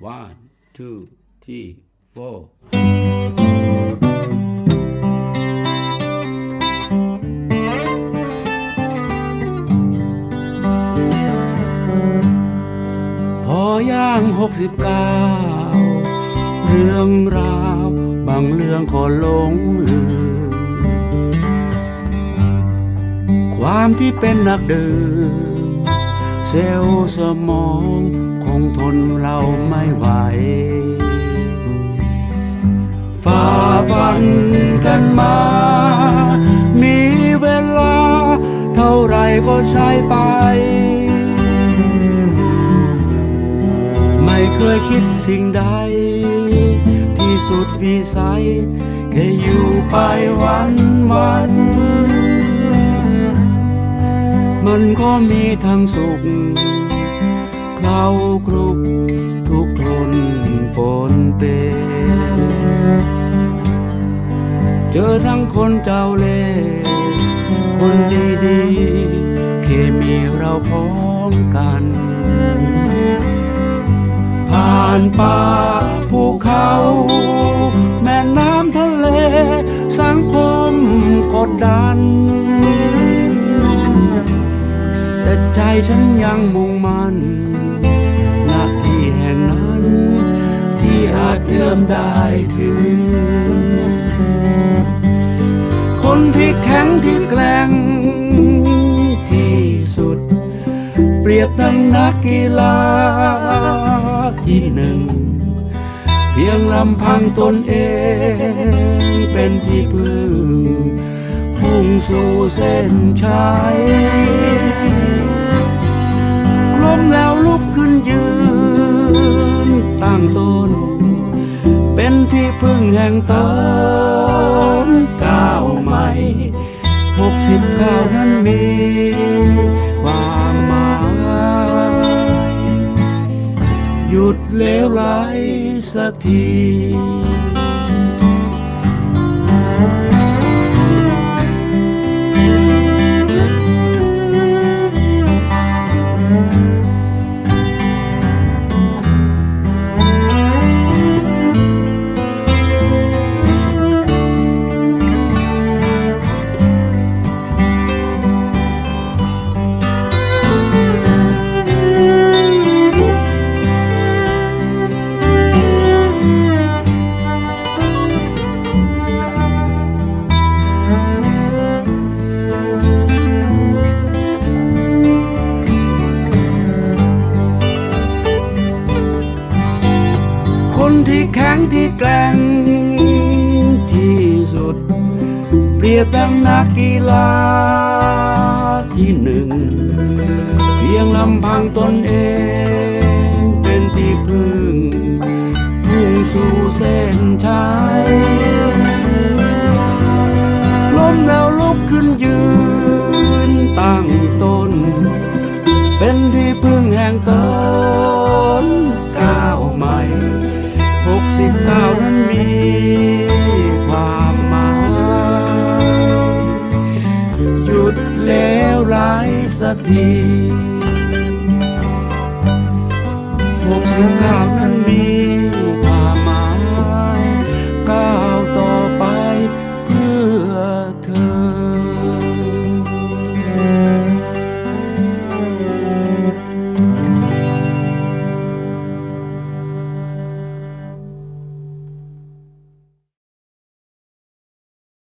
one two three four พอย่างหกสิบเก้าเรื่องราวบางเรื่องก็หลงลืมความที่เป็นนักเดื่มเซลล์สมอง งทนเราไม่ไหวฝ่าฟันกันมา มีเวลา เท่าไรก็ใช้ไป ไม่เคยคิดสิ่งใด ที่สุดวิสัยแค่อยู่ไปวันวัน มันก็มีทั้งสุข เคล้าครุกทุกข์ทนปนเปเจอทั้งคนเจ้าเล่ห์คนดีๆ เคมีเราพร้อมกัน ผ่านป่า แต่ใจฉันยังมุ่งมันหน้าที่แห่งนั้น ที่อาจเอื้อมได้ถึง คนที่แข็งที่แกร่งที่สุด เปรียบดังนักกีฬาที่หนึ่ง เพียงลำพังตนเองเป็นที่พึ่งพุ่งสู่เส้นชัยางต้น เป็นที่พึ่งแห่งตนก้าวใหม่หกสิบเก้านั้นมีความหมายหยุดเลวไหลสักที ที่แข็งที่แกร่งที่สุด เปรียบดังนักกีฬาที่หนึ่ง เพียงลำพังตนเองเป็นที่พึ่งพุ่งสู่เส้นชัยล้มแล้วลุกขึ้นยืนตั้งต้น เป็นที่พึ่งแห่งตนก้าวใหม่ thee.